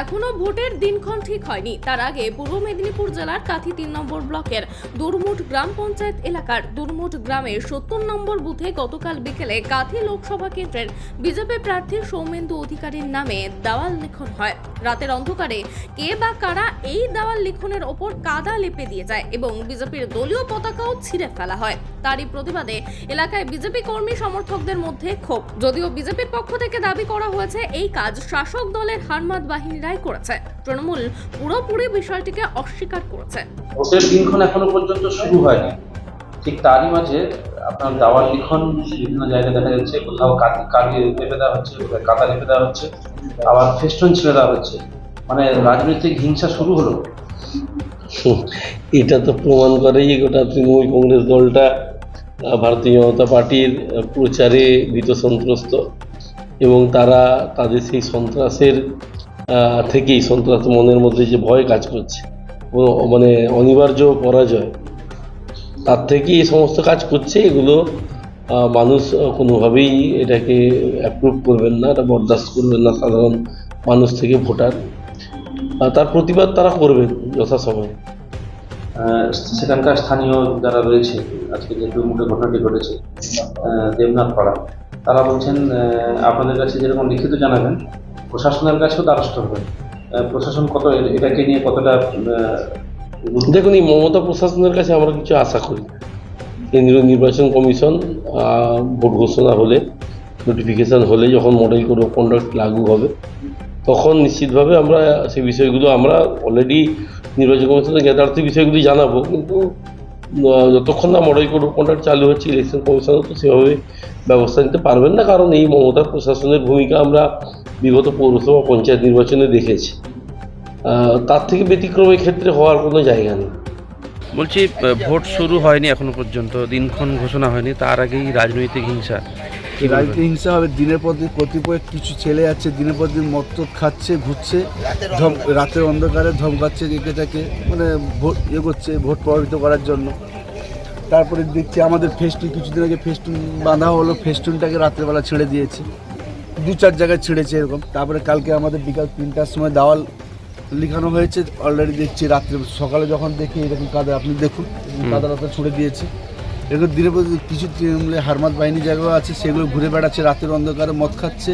এখনও ভোটের দিনক্ষণ ঠিক হয়নি। তার আগে পূর্ব মেদিনীপুর জেলার কাঁথি তিন নম্বর ব্লকের দুরমুট গ্রাম পঞ্চায়েত এলাকার দুরমুট গ্রামের সত্তর নম্বর বুথে গতকাল বিকেলে কাঁথি লোকসভা কেন্দ্রের বিজেপি প্রার্থী সৌমেন্দু অধিকারীর নামে দেওয়াল লিখন হয়। রাতের অন্ধকারে কে বা কারা এই দেওয়াল লিখনের ওপর কাদা লেপে দিয়ে যায় এবং বিজেপির দলীয় পতাকাও ছিঁড়ে ফেলা হয়। তারই প্রতিবাদে এলাকায় বিজেপি কর্মী সমর্থকদের মধ্যে ক্ষোভ। যদিও বিজেপির পক্ষ থেকে দাবি করা হয়েছে, এই কাজ শাসক দলের হারমাদ বাহিনীরাই করেছে। তৃণমূল পুরোপুরি বিষয়টিকে অস্বীকার করেছে। ভোটের দিনক্ষণ এখনও পর্যন্ত শুরু হয়নি। ঠিক তারই মাঝে আপনার দেওয়াল লিখন বিভিন্ন জায়গায় দেখা যাচ্ছে কোথাও কালি লেপে দেওয়া হচ্ছে কাদা লেপে দেওয়া হচ্ছে আবার ফেস্টুন ছেড়ে দেওয়া হচ্ছে। মানে রাজনৈতিক হিংসা শুরু হলো। এটা তো প্রমাণ করেই গোটা তৃণমূল কংগ্রেস দলটা ভারতীয় জনতা পার্টির প্রচারে ভীত সন্ত্রস্ত। এবং তারা তাদের সেই সন্ত্রাসের থেকেই সন্ত্রাস মনের মধ্যে যে ভয় কাজ করছে মানে অনিবার্য পরাজয়, তার থেকেই এই সমস্ত কাজ করছে, এগুলো মানুষ কোনোভাবেই এটাকে অ্যাপ্রুভ করবেন না, এটা বরদাস্ত করবেন না, সাধারণ মানুষ থেকে ভোটার। তার প্রতিবাদ তারা করবেন যথাসময়ে। সেখানকার স্থানীয় যারা রয়েছে, আজকে যে দুর্মুখে ঘটনাটি ঘটেছে দেবনাথ পাড়া তারা বলছেন আপনাদের কাছে যেরকম লিখিত জানাবেন প্রশাসনের কাছেও দ্বারস্থ আহ, প্রশাসন কত এটাকে নিয়ে কতটা দেখুন এই মমতা প্রশাসনের কাছে আমরা কিছু আশা করি। কেন্দ্রীয় নির্বাচন কমিশন ভোট ঘোষণা হলে নোটিফিকেশন হলে যখন মডেল কোড অফ কন্ডাক্ট লাগু হবে তখন নিশ্চিতভাবে আমরা সেই বিষয়গুলো আমরা অলরেডি নির্বাচন কমিশনের জ্ঞাতার্থে বিষয়গুলি জানাব কিন্তু যতক্ষণ না মডেল অফ চালু হচ্ছে ইলেকশন কমিশনও তো সেভাবে ব্যবস্থা নিতে পারবেন না, কারণ এই মমতার প্রশাসনের ভূমিকা আমরা বিগত পৌরসভা পঞ্চায়েত নির্বাচনে দেখেছি তার থেকে ব্যতিক্রম এই ক্ষেত্রে হওয়ার কোনো জায়গা নেই বলছি ভোট শুরু হয়নি এখনও পর্যন্ত, দিনক্ষণ ঘোষণা হয়নি, তার আগেই রাজনৈতিক হিংসা? রাজনীতি হিংসা হবে দিনের পর দিন কতিপয় কিছু ছেলে আছে দিনের পর দিন মদ টদ খাচ্ছে ঘুরছে রাতের অন্ধকারে। ধমকাচ্ছে একে তাকে মানে ভোট ইয়ে করছে ভোট প্রভাবিত করার জন্য। তারপরে দেখছি আমাদের ফেস্টুন কিছুদিন আগে ফেস্টুন বাঁধা হলো ফেস্টুনটাকে রাত্রেবেলা ছেড়ে দিয়েছে। দু চার জায়গায় ছেড়েছে এরকম। তারপরে কালকে আমাদের বিকাল তিনটার সময় দাওয়াল লিখানো হয়েছে অলরেডি দেখছি রাত্রে সকালে যখন দেখি এরকম কাদা আপনি দেখুন কাদা রাতে ছুড়ে দিয়েছে। দিনের পর কিছু তৃণমূলে হারমাত বাহিনী জায়গাও আছে সেগুলো ঘুরে বেড়াচ্ছে রাতের অন্ধকারে মদ খাচ্ছে।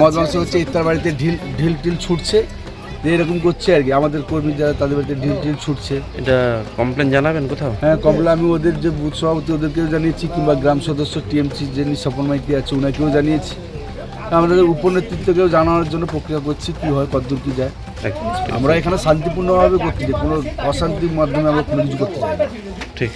মদ মাংস হচ্ছে ইত্যার বাড়িতে ঢিল ঢিল টিল ছুটছে। এরকম করছে আর কি আমাদের কর্মী যারা তাদের বাড়িতে ঢিল টিল ছুটছে। এটা কমপ্লেন জানাবেন কোথাও? হ্যাঁ কমলা আমি ওদের যে বুথ সভাপতি ওদেরকেও জানিয়েছি কিংবা গ্রাম সদস্য টিএমসি যিনি স্বপন মাইতি আছে ওনাকেও জানিয়েছি। আমাদের উপনেতৃত্বকেও জানানোর জন্য প্রক্রিয়া করছি কী হয় কতদূর কী যায়। আমরা এখানে শান্তিপূর্ণভাবে করতে চাই কোনো অশান্তির মাধ্যমে আমরা কোনো কিছু করতে চাই ঠিক।